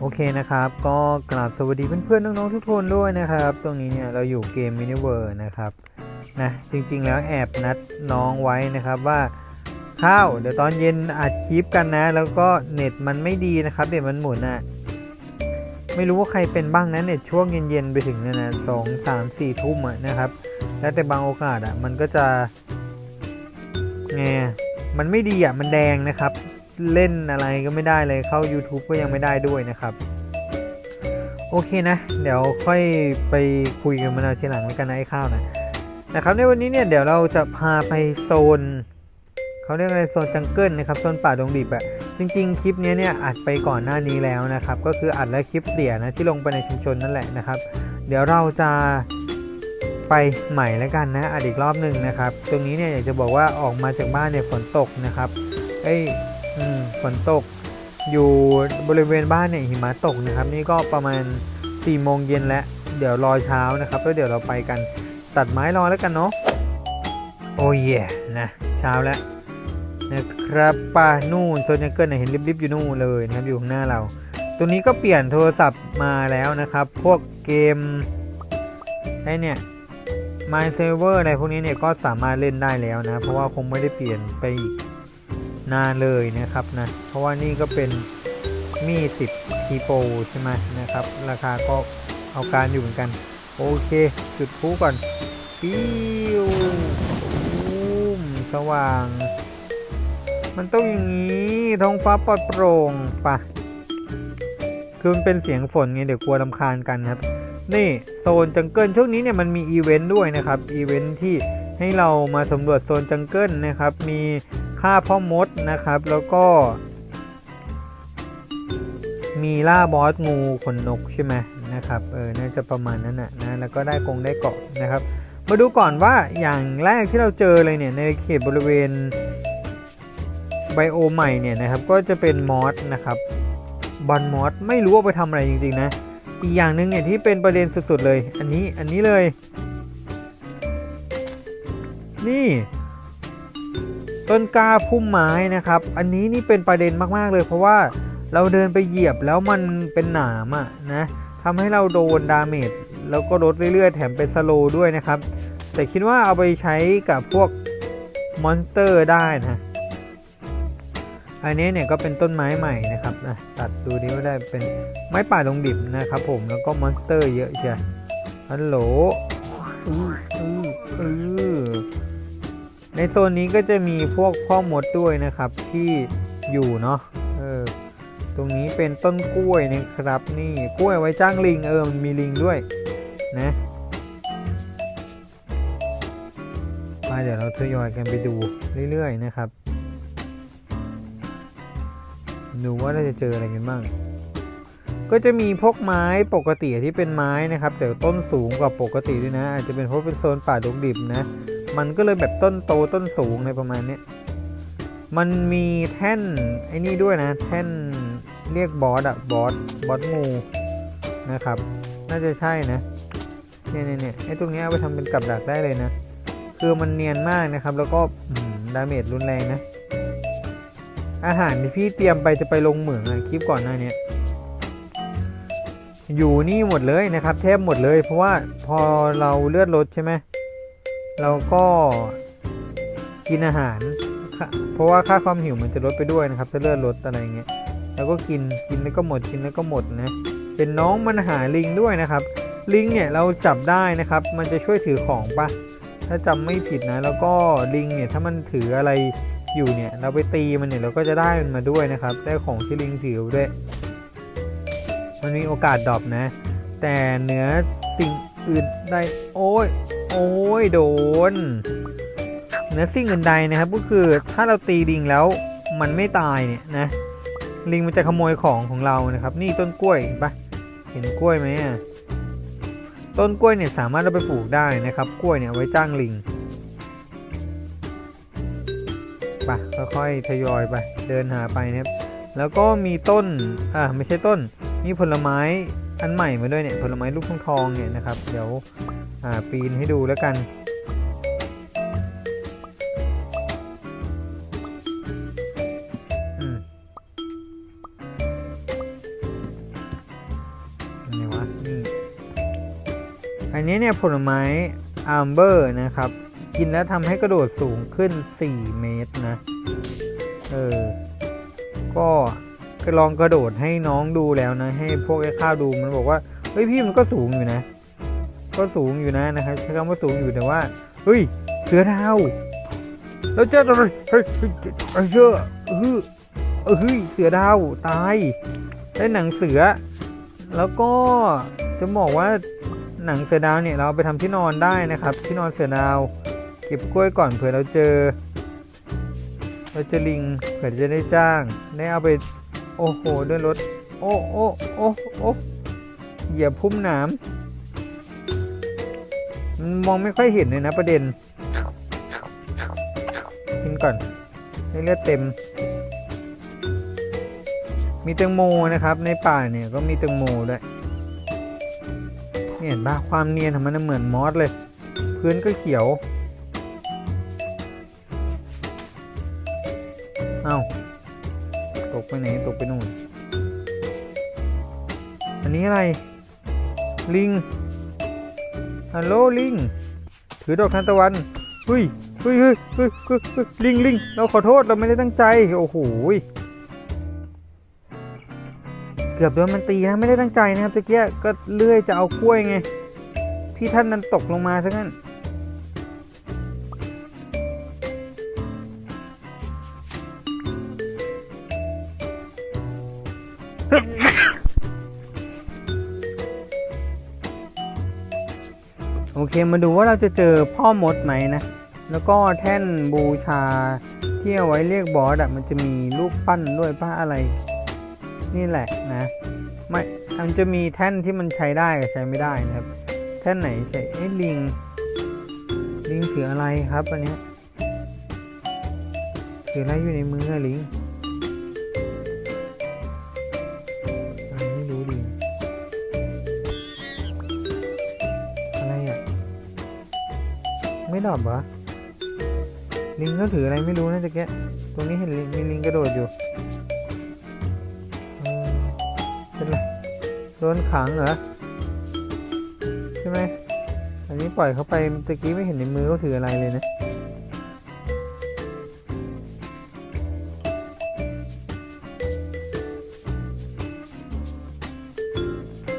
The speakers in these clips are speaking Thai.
โอเคนะครับ ก็กราบสวัสดีเพื่อนๆน้องๆทุกคนด้วยนะครับ ตรงนี้เนี่ยเราอยู่เกมมินิเวอร์นะครับนะจริงๆแล้วแอบนัดน้องไว้นะครับว่าข้าวเดี๋ยวตอนเย็นอัดคลิปกันนะ แล้วก็เน็ตมันไม่ดีนะครับเน็ตมันหมุนอะไม่รู้ว่าใครเป็นบ้างนะเน็ตช่วงเย็นๆไปถึงเนี่ยนะสองสามสี่ทุ่มอะนะครับ แล้วแต่บางโอกาสอะมันก็จะไงมันไม่ดีอะมันแดงนะครับ เล่นอะไรก็ไม่ได้เลยเข้า YouTube ก็ยังไม่ได้ด้วยนะครับ โอเคนะ เดี๋ยวค่อยไปคุยกันมาเอาทีหลังแล้วกันนะไอ้ข้าวนะนะครับในวันนี้เนี่ยเดี๋ยวเราจะพาไปโซนเขาเรียกอะไรโซนจังเกิลนะครับโซนป่าดงดิบอะจริงๆคลิปนี้เนี่ยอัดไปก่อนหน้านี้แล้วนะครับ ก็คืออัดและคลิปเสียนะที่ลงไปในชุมชนนั่นแหละนะครับ เดี๋ยวเราจะไปใหม่แล้วกันนะอัดอีกรอบหนึ่งนะครับ ตรงนี้เนี่ยอยากจะบอกว่าออกมาจากบ้านเนี่ยฝนตกนะครับ เอ้ย อืมฝนตกอยู่บริเวณบ้านเนี่ยหิมะตกนะครับ นี่ก็ประมาณ4ี่โมงเย็นแล้ว เดี๋ยวรอเช้านะครับแล้วเดี๋ยวเราไปกันตัดไม้รอแล้วกันเนาะโอ้ยนะเช้าแล้วนะครับป่านู่นโซนยังเกิลนะเห็นริบๆอยู่นู่นเลยนะครับอยู่ข้างหน้าเรา ตัวนี้ก็เปลี่ยนโทรศัพท์มาแล้วนะครับ พวกเกมไอ้เนี่ย My Server อะไรพวกนี้เนี่ยก็สามารถเล่นได้แล้วนะ เพราะว่าคงไม่ได้เปลี่ยนไปอีก นานเลยนะครับนะ เพราะว่านี่ก็เป็นมีสิบทีโปใช่ไหมนะครับ ราคาก็เอาการอยู่เหมือนกัน โอเคจุดพลุก่อนปิ้วอุ้มสว่าง มันต้องอย่างนี้ท้องฟ้าปลอดโปร่งปะคือมันเป็นเสียงฝนไงเดี๋ยวกลัวลำคาญกันครับ นี่โซนจังเกิลช่วงนี้เนี่ยมันมีอีเวนต์ด้วยนะครับอีเวนต์ที่ให้เรามาสำรวจโซนจังเกิลนะครับ มี ฆ่าพ่อมดนะครับ แล้วก็ มีล่าบอสงูขนนกใช่ไหมนะครับเออน่าจะประมาณนั้นนะนะแล้วก็ได้กงได้เกาะนะครับ มาดูก่อนว่าอย่างแรกที่เราเจอเลยเนี่ยในเขตบริเวณไบโอใหม่เนี่ยนะครับก็จะเป็นมอสนะครับบอลมอสไม่รู้ว่าไปทำอะไรจริงๆนะ อีกอย่างหนึ่งเนี่ยที่เป็นประเด็นสุดๆเลย อันนี้อันนี้เลย นี่ ต้นกล้าพุ่มไม้นะครับ อันนี้นี่เป็นประเด็นมากๆเลย เพราะว่าเราเดินไปเหยียบแล้วมันเป็นหนามอะนะทำให้เราโดนดาเมจแล้วก็ลดเรื่อยๆ แถมเป็นสโลด้วยนะครับ แต่คิดว่าเอาไปใช้กับพวกมอนสเตอร์ได้นะอันนี้เนี่ยก็เป็นต้นไม้ใหม่นะครับนะตัดดูดิว่าได้เป็นไม้ป่าลงดิบนะครับผมแล้วก็มอนสเตอร์เยอะใช่ฮัลโหลอืออืออือ ในโซนนี้ก็จะมีพวกพ่อมดด้วยนะครับที่อยู่เนาะเออตรงนี้เป็นต้นกล้วยนะครับนี่กล้วยไว้จ้างลิงเออมันมีลิงด้วยนะมาเดี๋ยวเราทยอยกันไปดูเรื่อยๆนะครับดูว่าเราจะเจออะไรกันบ้างก็จะมีพวกไม้ปกติที่เป็นไม้นะครับแต่ต้นสูงกว่าปกติด้วยนะ อาจจะเป็นเพราะเป็นโซนป่าดงดิบนะ มันก็เลยแบบต้นโตต้นสูงอะไรประมาณนี้มันมีแท่นไอ้นี่ด้วยนะ แท่นเรียกบอสอะบอสบอสงูนะครับ น่าจะใช่นะเนี่ยเนี่ยเนี่ยไอ้ตรงนี้เอาไปทำเป็นกับดักได้เลยนะ คือมันเนียนมากนะครับ แล้วก็ดาเมจรุนแรงนะ อาหารที่พี่เตรียมไปจะไปลงเหมืองอะคลิปก่อนหน้านี้อยู่นี่หมดเลยนะครับ แทบหมดเลย เพราะว่าพอเราเลือดลดใช่ไหม เราก็กินอาหาร เพราะว่าค่าความหิวมันจะลดไปด้วยนะครับถ้าเลือดลดอะไรเงี้ยแล้วก็กินกินแล้วก็หมดกินแล้วก็หมดนะเป็นน้องมันหาลิงด้วยนะครับ ลิงเนี่ยเราจับได้นะครับ มันจะช่วยถือของปะถ้าจำไม่ผิดนะ แล้วก็ลิงเนี่ยถ้ามันถืออะไรอยู่เนี่ยเราไปตีมันเนี่ยเราก็จะได้มันมาด้วยนะครับ ได้ของที่ลิงถือด้วย มันมีโอกาสดรอปนะ แต่เหนือสิ่งอื่นใดโอ้ย โอ้ยโดนเนื้อสิ่งอื่นใดนะครับก็คือถ้าเราตีลิงแล้วมันไม่ตายเนี่ยนะลิงมันจะขโมยของของเรานะครับ นี่ต้นกล้วยเห็นปะเห็นกล้วยไหมต้นกล้วยเนี่ยสามารถเราไปปลูกได้นะครับ กล้วยเนี่ยไว้จ้างลิงไปค่อยๆทยอยไปเดินหาไปนะครับแล้วก็มีต้นอ่าไม่ใช่ต้นมีผลไม้อันใหม่มาด้วยเนี่ยผลไม้ลูกทองทองเนี่ยนะครับ เดี๋ยว อ่าปีนให้ดูแล้วกัน อืมอะไรวะนี่ อันนี้เนี่ยผลไม้อัมเบอร์นะครับ กินแล้วทำให้กระโดดสูงขึ้น 4 เมตรนะ เออ ก็ลองกระโดดให้น้องดูแล้วนะ ให้พวกไอ้ข้าวดูมันบอกว่า เฮ้ยพี่มันก็สูงอยู่นะ ก็สูงอยู่นะนะครับใช้คำว่าสูงอยู่แต่ว่าเฮ้ยเสือดาวแล้วเจออะไรเฮ้ยเฮ้ยเฮ้ยเจอเออเออเฮ้ยเสือดาวตายได้หนังเสือ แล้วก็จะบอกว่าหนังเสือดาวเนี่ยเราไปทำที่นอนได้นะครับ ที่นอนเสือดาว เก็บกล้วยก่อนเผื่อเราเจอ เราจอลิงเผื่อจะได้จ้างได้เอาไปโอ้โหด้วยรถโอ้โอ้โอ้โอ้เหยียบพุ่มหน้ำมัน มองไม่ค่อยเห็นเลยนะประเด็นกินก่อนให้เลือดเต็ม มีแตงโมนะครับ ในป่าเนี่ยก็มีแตงโมด้วยเห็นปะความเนียนของมันนะเหมือนมอสเลย พื้นก็เขียวเอ้าตกไปไหนตกไปนู่น อันนี้อะไร ลิง ฮัลโหลลิง ถือดอกทานตะวันเฮ้ยเฮ้ยเฮ้ยเฮ้ยเฮ้ยลิงลิงเราขอโทษเราไม่ได้ตั้งใจ โอ้โหเกือบโดนมันตีนะไม่ได้ตั้งใจนะครับตะเกียก็เลื่อยจะเอากล้วยไง ที่ท่านนั้นตกลงมาซะงั้น เคมาดูว่าเราจะเจอพ่อมดไหมนะ แล้วก็แท่นบูชาที่เอาไว้เรียกบอสอะมันจะมีรูปปั้นด้วยป้าอะไร นี่แหละนะไม่มันจะมีแท่นที่มันใช้ได้กับใช้ไม่ได้นะครับ แท่นไหนใช้เอ้ลิง ลิงถืออะไรครับอันเนี้ยถืออะไรอยู่ในมือลิง อบเหรอ ลิงก็ถืออะไรไม่รู้นะตะเกียตรงนี้เห็นลิงมีลิงกระโดดอยู่เป็นไรโดนขังเหรอ ใช่ไหม อันนี้ปล่อยเขาไปตะกี้ไม่เห็นในมือเขาถืออะไรเลยนะ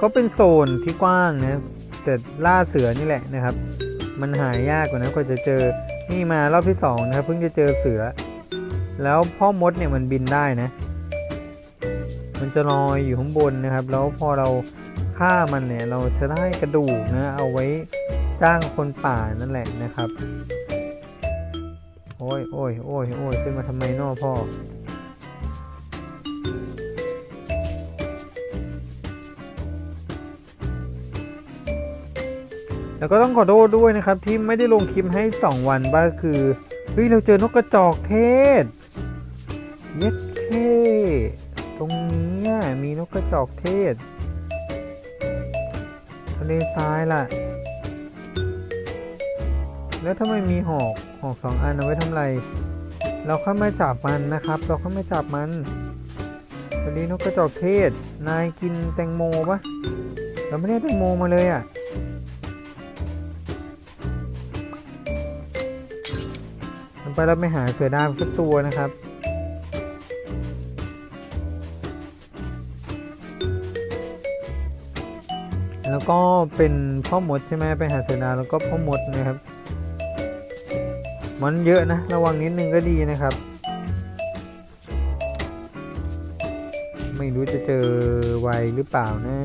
ก็เป็นโซนที่กว้างนะแต่ล่าเสือนี่แหละนะครับ มันหายยากกว่านะกว่าจะเจอ นี่มารอบที่สองนะครับเพิ่งจะเจอเสือ แล้วพ่อมดเนี่ยมันบินได้นะ มันจะลอยอยู่ข้างบนนะครับ แล้วพอเราฆ่ามันเนี่ยเราจะได้กระดูกนะเอาไว้จ้างคนป่านั่นแหละนะครับ โอ้ยโอ้ยโอ้ยโอ้ยขึ้นมาทำไมนอพ่อ แล้วก็ต้องขอโทษด้วยนะครับ ที่ไม่ได้ลงคลิปให้ 2 วันบ้าคือเฮ้ยเราเจอนกกระจอกเทศเย็ดเคตรงนี้มีนกกระจอกเทศทะเลทรายล่ะ แล้วทำไมมีหอกหอกสองอันเอาไว้ทำไร เราเข้ามาจับมันนะครับ เราเข้ามาจับมันวันนี้นกกระจอกเทศ นายกินแตงโมปะเราไม่ได้แตงโมมาเลยอะ ไปเราไปหาเสือดาวสักตัวนะครับ แล้วก็เป็นพ่อมดใช่ไหมไปหาเสือดาวแล้วก็พ่อมดนะครับมันเยอะนะ ระวังนิดนึงก็ดีนะครับ ไม่รู้จะเจอไวหรือเปล่านะ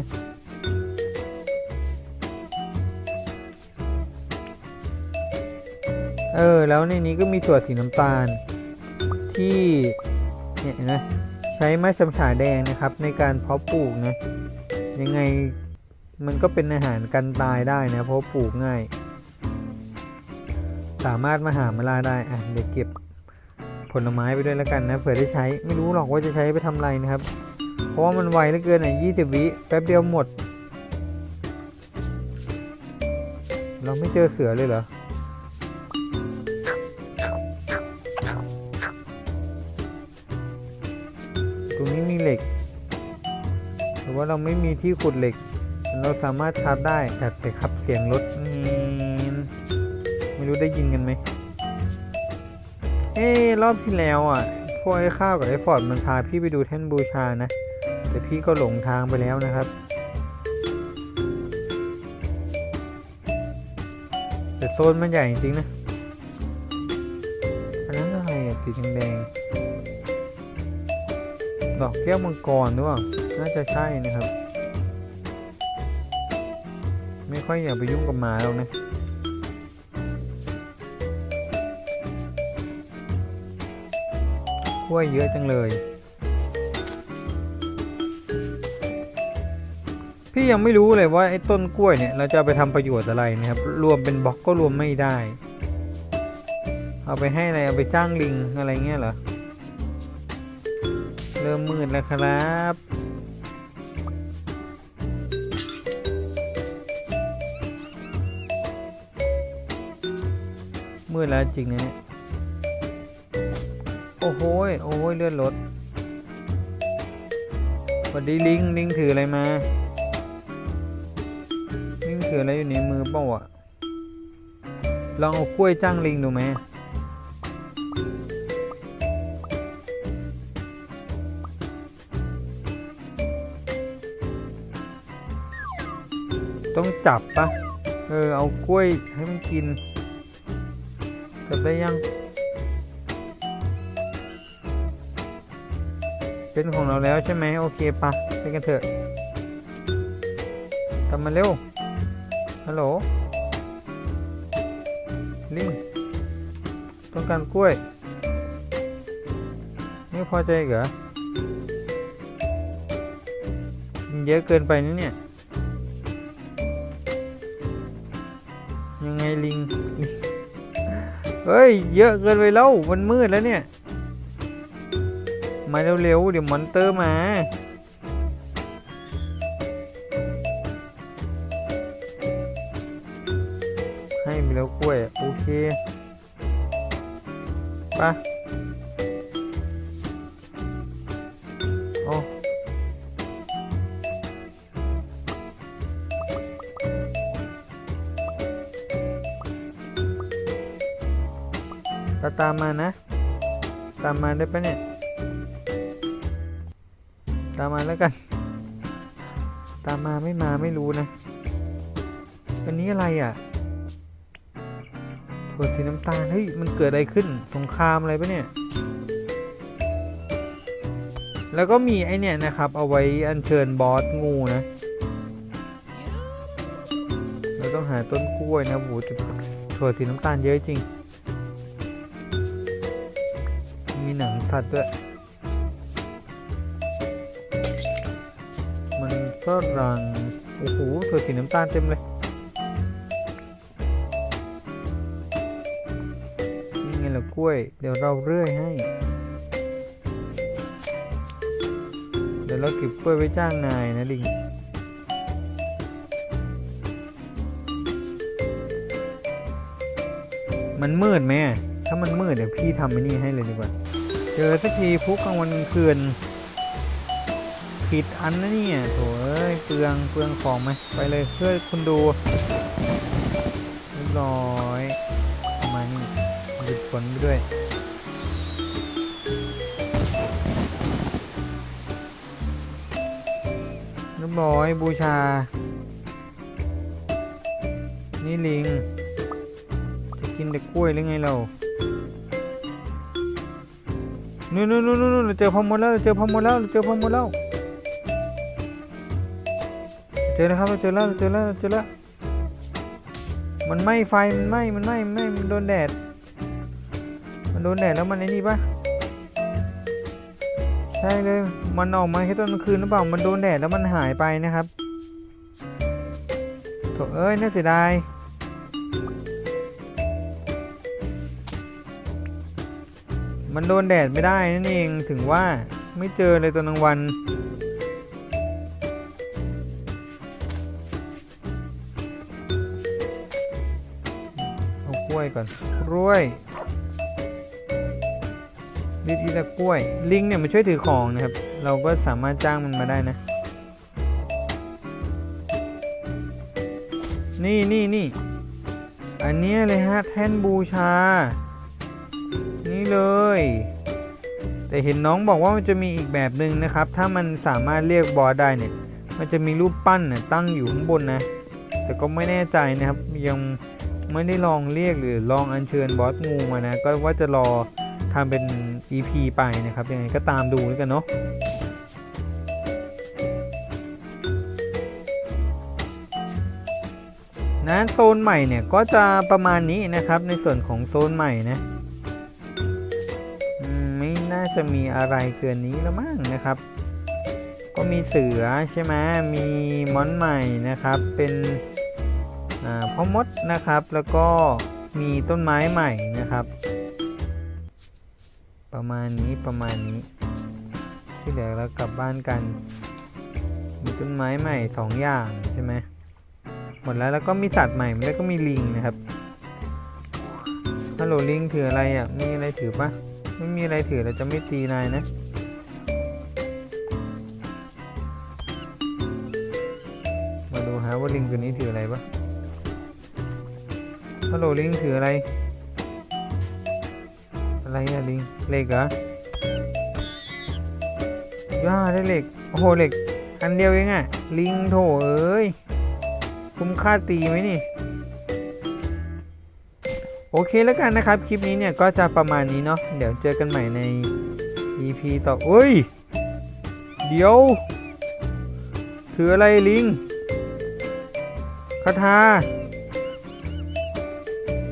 เออ แล้วในนี้ก็มีถั่วสีน้ำตาล ที่เนี่ยนไหมใช้ไม้สำฉาแดงนะครับ ในการเพาะปลูกนะยังไงมันก็เป็นอาหารกันตายได้นะ เพราะปลูกง่าย สามารถมาหามาล่าได้อะเดี๋ยวเก็บผลไม้ไปด้วยแล้วกันนะเผื่อได้ใช้ไม่รู้หรอกว่าจะใช้ไปทำอะไรนะครับ เพราะว่ามันไวเหลือเกินอะยี่สิบวิแป๊บเดียวหมด เราไม่เจอเสือเลยเหรอ รงนี้มีเหล็กหรือว่าเราไม่มีที่ขุดเหล็ก เราสามารถชาร์จได้จัดไปครับเสียงรถไม่รู้ได้ยินกันไหม เอ้รอบที่แล้วอะพวกไอ้ข้าวกับไอ้ฟอร์ดมันพาพี่ไปดูแท่นบูชานะ แต่พี่ก็หลงทางไปแล้วนะครับ แต่โซนมันใหญ่จริงนะ อันนั้นอะไรอะสีแดงๆ ดอกแก้วมังกรหรือเปล่า น่าจะใช่นะครับ ไม่ค่อยอยากไปยุ่งกับหมาหรอกนะกล้วยเยอะจังเลย พี่ยังไม่รู้เลยว่าไอ้ต้นกล้วยเนี่ยเราจะไปทำประโยชน์อะไรนะครับ รวมเป็นบล็อกก็รวมไม่ได้ เอาไปให้อะไร เอาไปจ้างลิงอะไรเงี้ยเหรอ ริ่มมืดแล้วครับมืดแล้วจริงนะเนี่ยโอ้โหโอ้ยเลื่อนรถสวัสดีลิง ลิงถืออะไรมา ลิงถืออะไรอยู่ในมือเปล่าอะลองเอากล้วยจ้างลิงดูไหม ต้องจับปะเออ เอากล้วยให้มันกิน จับได้ยัง เป็นของเราแล้วใช่ไหมโอเคปะไปกันเถอะกลับมาเร็ว ฮัลโหล ลิง ต้องการกล้วย ไม่พอใจเหรอกินเยอะเกินไปนะเนี่ย ฮ้ย เยอะเกินไปแล้ว มันมืดแล้วเนี่ย มาเร็วๆ เดี๋ยวมอนเตอร์มา ให้ไปแล้วกล้วย โอเคไปะ ตามมานะ ตามมาได้ปะเนี่ย ตามมาแล้วกัน ตามมาไม่มาไม่รู้นะ อันนี้อะไรอะถั่วสีน้ำตาล เฮ้ย มันเกิดอะไรขึ้น สงครามอะไรปะเนี่ย แล้วก็มีไอเนี่ยนะครับ เอาไว้อัญเชิญบอสงูนะ เราต้องหาต้นกล้วยนะโหแต่ถั่วสีน้ำตาลเยอะจริง หนังสัตว์ด้วย มันฝรั่งโอ้โหถั่วสีน้ำตาลเต็มเลยนี่ไงล่ะกล้วย เดี๋ยวเราเรื่อยให้ เดี๋ยวเราเก็บกล้วยไว้จ้างนายนะลิงมันมืดไหม ถ้ามันมืดเดี๋ยวพี่ทำไอ้นี่ให้เลยดีกว่า เจอสักทีพุกกลางวันกลางคืนผิดอันนะเนี่ยโถเอ้ยเปลืองเปลืองของไหมไปเลยเพื่อคุณดูเรียบร้อยประมาณนี้หยุดฝนไปด้วยเรียบร้อยบูชา นี่ลิง จะกินแต่กล้วยหรือไงเรา นู่นนู่นนู่นนู่นเราเจอพอมดแล้วเราเจอพอมดแล้วเราเจอพอมดแล้วเจอแล้วครับเราเจอแล้วเราเจอแล้วเราเจอแล้วมันไหม้ไฟมันไหม้มันไหม้มันไหม้มันโดนแดด มันโดนแดดแล้วมันไอ้นี่ปะใช่เลยมันออกมาแค่ตอนกลางคืนหรือเปล่ามันโดนแดดแล้วมันหายไปนะครับโถเอ้ยน่าเสียดาย มันโดนแดดไม่ได้นั่นเองถึงว่าไม่เจอเลยตอนกลางวัน เอากล้วยก่อนกล้วยลิดอีละกล้วย ลิงเนี่ยมันช่วยถือของนะครับ เราก็สามารถจ้างมันมาได้นะ นี่นี่นี่อันนี้เลยฮะแท่นบูชา เลย แต่เห็นน้องบอกว่ามันจะมีอีกแบบหนึ่งนะครับ ถ้ามันสามารถเรียกบอสได้เนี่ย มันจะมีรูปปั้นน่ะตั้งอยู่ข้างบนนะ แต่ก็ไม่แน่ใจนะครับ ยังไม่ได้ลองเรียกหรือลองอัญเชิญบอสงูมานะ ก็ว่าจะรอทำเป็น EP ไปนะครับ ยังไงก็ตามดูแล้วกันเนาะนะโซนใหม่เนี่ยก็จะประมาณนี้นะครับในส่วนของโซนใหม่นะ จะมีอะไรเกินนี้แล้วมั้งนะครับ ก็มีเสือใช่ไหมมีมอนใหม่นะครับ เป็นพ่อมดนะครับ แล้วก็มีต้นไม้ใหม่นะครับ ประมาณนี้ประมาณนี้ ที่เหลือเรากลับบ้านกัน มีต้นไม้ใหม่สองอย่างใช่ไหมหมดแล้วแล้วก็มีสัตว์ใหม่แล้วก็มีลิงนะครับฮัลโหลลิงถืออะไรอะมีอะไรถือปะ ไม่มีอะไรถือเราจะไม่ตีนายนะมาดูหาว่าลิงตัวนี้ถืออะไรปะฮัลโหลลิงถืออะไร อะไรอะลิงเหล็กเหรอย่าได้เหล็กโอ้โหเหล็กอันเดียวเองอะลิงโถเอ้ยคุ้มค่าตีไหมนี่ โอเคแล้วกันนะครับ คลิปนี้เนี่ยก็จะประมาณนี้เนาะเดี๋ยวเจอกันใหม่ใน EP ต่อเอ้ย เดี๋ยวถืออะไรลิงคาถา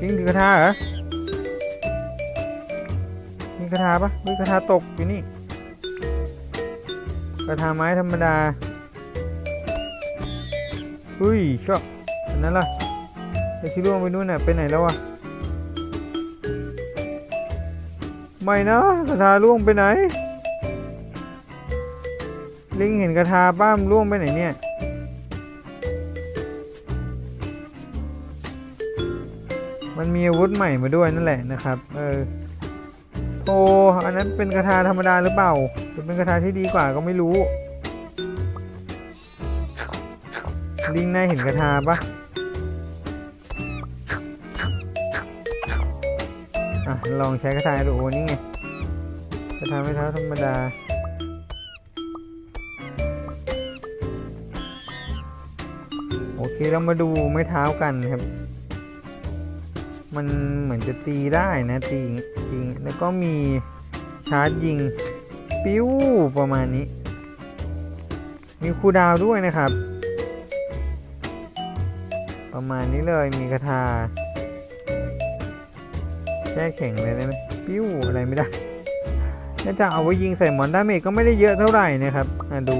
ลิงถือคาถาเหรอมีคาถาปะมีคาถาตกอยู่นี่คาถาไม้ธรรมดาอุ้ยชอบอันนั้นล่ะไอ้ที่ล่วงไปนู่นน่ะไปไหนแล้ววะ ไม่นะกระทาล่วงไปไหน ลิงเห็นกระทาบ้ามล่วงไปไหนเนี่ยมันมีอาวุธใหม่มาด้วยนั่นแหละนะครับ เออโธอันนั้นเป็นกระทาธรรมดาหรือเปล่าหรือเป็นกระทาที่ดีกว่าก็ไม่รู้ ลิงนายเห็นกระทาปะ ลองใช้กระทาดูนี่ไงกระทาไม่เท้าธรรมดาโอเคเรามาดูไม้เท้ากันครับ มันเหมือนจะตีได้นะตีจริงแล้วก็มีชาร์จยิง ปิ้วประมาณนี้ มีคูดาวด้วยนะครับ ประมาณนี้เลยมีกระทา ช่แข็งเลยได้ไหมปิ้วอะไรไม่ได้น่าจะเอาไว้ยิงใส่หมอนดาเมจก็ไม่ได้เยอะเท่าไหร่นะครับอดู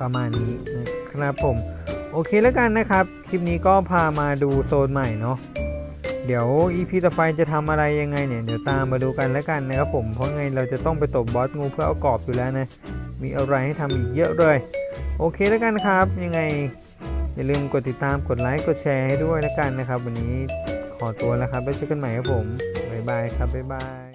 ประมาณนี้นะครับผม โอเคแล้วกันนะครับ คลิปนี้ก็พามาดูโซนใหม่เนาะเดี๋ยว EP ต่อไปจะทำอะไรยังไงเนี่ย เดี๋ยวตามมาดูกันแล้วกันนะครับผม เพราะไงเราจะต้องไปตบบอสงูเพื่อเอากรอบอยู่แล้วนะ มีอะไรให้ทำอีกเยอะเลย โอเคแล้วกันครับ ยังไง อย่าลืมกดติดตามกดไลค์กดแชร์ให้ด้วยแล้วกันนะครับ วันนี้ขอตัวแล้วครับไว้เจอกันใหม่ครับผมบ๊ายบายครับบ๊ายบาย